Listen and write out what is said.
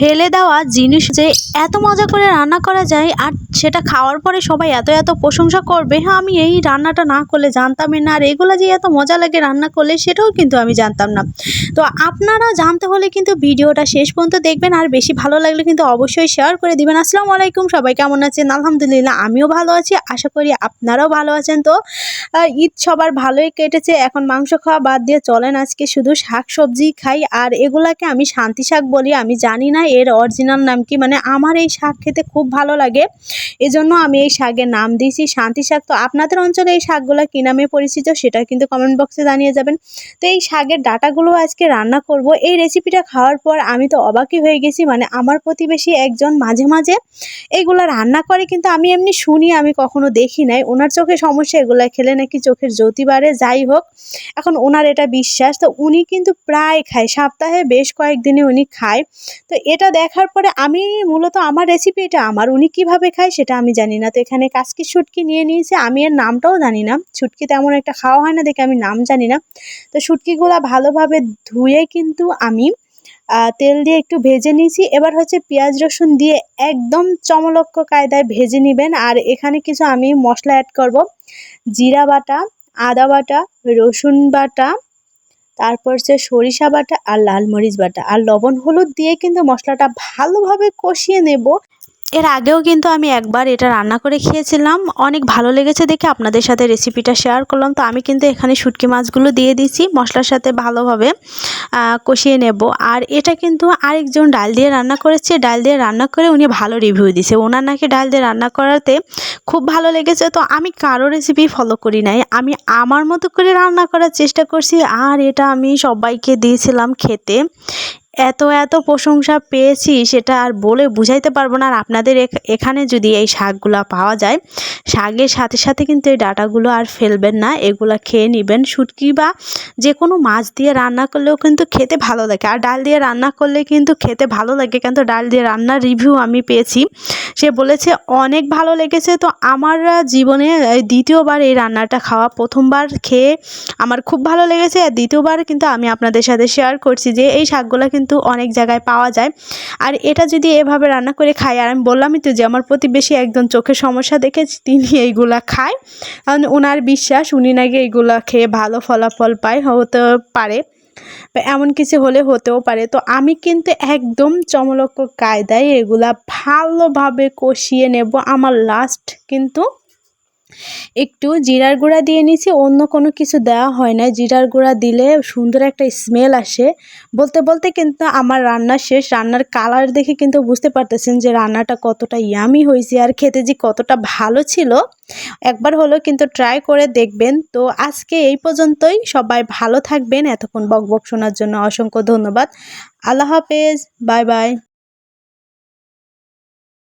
ফেলে দেওয়া জিনিস যে এত মজা করে রান্না করা যায় আর সেটা খাওয়ার পরে সবাই এত এত প্রশংসা করবে হ্যাঁ আমি এই রান্নাটা না করলে জানতামই না আর এগুলো যে এত মজা লাগে রান্না করলে সেটাও কিন্তু আমি জানতাম না। তো আপনারা জানতে হলে কিন্তু ভিডিওটা শেষ পর্যন্ত দেখবেন আর বেশি ভালো লাগলে কিন্তু অবশ্যই শেয়ার করে দিবেন। আসসালামু আলাইকুম, সবাই কেমন আছেন? আলহামদুলিল্লাহ, আমিও ভালো আছি, আশা করি আপনারাও ভালো আছেন। তো ঈদ সবার ভালোই কেটেছে, এখন মাংস খাওয়া বাদ দিয়ে চলেন আজকে শুধু শাক সবজি খাই। আর এগুলাকে আমি শান্তি শাক বলি, আমি জানি না এর অরিজিনাল নাম কি মানে আমার এই শাক খেতে খুব ভালো লাগে। এজন্য আমি এই শাকের নাম দিয়েছি শান্তি শাক। তো আপনাদের অঞ্চলে এই শাকগুলো কী নামে পরিচিত সেটা কিন্তু কমেন্ট বক্সে জানিয়ে যাবেন। তো এই শাকের ডাটাগুলো আজকে রান্না করব। এই রেসিপিটা খাওয়ার পর আমি তো অবাকই হয়ে গেছি মানে আমার প্রতিবেশী একজন মাঝে মাঝে এইগুলো রান্না করে, কিন্তু আমি এমনি শুনি, আমি কখনো দেখি নাই। ওনার চোখে সমস্যা, এগুলো খেলে নাকি চোখের জ্যোতি বাড়ে, যাই হোক, এখন ওনার এটা বিশ্বাস। তো উনি কিন্তু প্রায় খায়, সপ্তাহে বেশ কয়েকদিনে উনি খায়। তো এটা দেখার পরে আমি মূলত আমার রেসিপি এটা আমার, উনি কীভাবে খায় সেটা আমি জানি না। তো এখানে কাসকি শুটকি নিয়ে নিয়েছে, আমি এর নামটাও জানি না। শুটকি তেমন একটা খাওয়া হয় না, দেখে আমি নাম জানি না। তো শুটকিগুলো ভালোভাবে ধুয়ে কিন্তু আমি তেল দিয়ে একটু ভেজে নিয়েছি। এবার হচ্ছে পেঁয়াজ রসুন দিয়ে একদম চমলক্ষ কায়দায় ভেজে নেবেন। আর এখানে কিছু আমি মশলা অ্যাড করব। জিরা বাটা, আদা বাটা, রসুন বাটা, তারপর হচ্ছে সরিষা বাটা আর লাল মরিচ বাটা। আর লবণ হলুদ দিয়ে কিন্তু মশলাটা ভালোভাবে কষিয়ে নেব। এর আগেও কিন্তু আমি একবার এটা রান্না করে খেয়েছিলাম। অনেক ভালো লেগেছে দেখে আপনাদের সাথে রেসিপিটা শেয়ার করলাম। তো আমি কিন্তু এখানে শুটকি মাছগুলো দিয়ে দিয়েছি, মশলার সাথে ভালোভাবে কষিয়ে নেব। আর এটা কিন্তু আরেকজন ডাল দিয়ে রান্না করেছে। ডাল দিয়ে রান্না করে উনি ভালো রিভিউ দিছে ওনার নাকি ডাল দিয়ে রান্না করাতে খুব ভালো লেগেছে। তো আমি কারও রেসিপি ফলো করি নাই। আমি আমার মতো করে রান্না করার চেষ্টা করছি। আর এটা আমি সবাইকে দিয়েছিলাম খেতে। এত এত প্রশংসা পেয়েছি সেটা আর বলে বুঝাইতে পারব না। আর আপনাদের এখ- এখানে যদি এই শাকগুলো পাওয়া যায়, শাকের সাথে সাথে কিন্তু এই ডাটাগুলো আর ফেলবেন না। এগুলো খেয়ে নেবেন। শুটকি বা যে কোনো মাছ দিয়ে রান্না করলেও কিন্তু খেতে ভালো লাগে। আর ডাল দিয়ে রান্না করলে কিন্তু খেতে ভালো লাগে, কিন্তু ডাল দিয়ে রান্নার রিভিউ আমি পেয়েছি। সে বলেছে, অনেক ভালো লেগেছে। তো আমার জীবনে দ্বিতীয়বার এই রান্নাটা খাওয়া, প্রথমবার খেয়ে আমার খুব ভালো লেগেছে। আর দ্বিতীয়বার কিন্তু আমি আপনাদের সাথে শেয়ার করছি যে এই শাকগুলো কিন্তু অনেক জায়গায় পাওয়া যায়। আর এটা যদি এভাবে রান্না করে খাই, আর আমি বললামই তো যে আমার প্রতিবেশী একজন চোখের সমস্যা দেখে তিনি এইগুলা খায়। কারণ ওনার বিশ্বাস, উনি নাকি এইগুলা খেয়ে ভালো ফলাফল পায়, হতে পারে। এমন কিছু হলে হতেও পারে। তো আমি কিন্তু একদম চমলক্ষ কায়দায় এগুলা ভালোভাবে কষিয়ে নেব। আমার লাস্ট কিন্তু একটু জিরার গুঁড়া দিয়ে নিয়েছি, অন্য কোনো কিছু দেওয়া হয় না জিরার গুঁড়া দিলে সুন্দর একটা স্মেল আসে। বলতে বলতে কিন্তু আমার রান্না শেষ। রান্নার কালার দেখে কিন্তু বুঝতে পারতেছেন যে রান্নাটা কতটা ইয়ামি হয়েছে আর খেতে যে কতটা ভালো ছিল। একবার হলো কিন্তু ট্রাই করে দেখবেন। তো আজকে এই পর্যন্তই। সবাই ভালো থাকবেন। এতক্ষণ বক বক শোনার জন্য অসংখ্য ধন্যবাদ। আল্লাহ হাফেজ। Bye bye.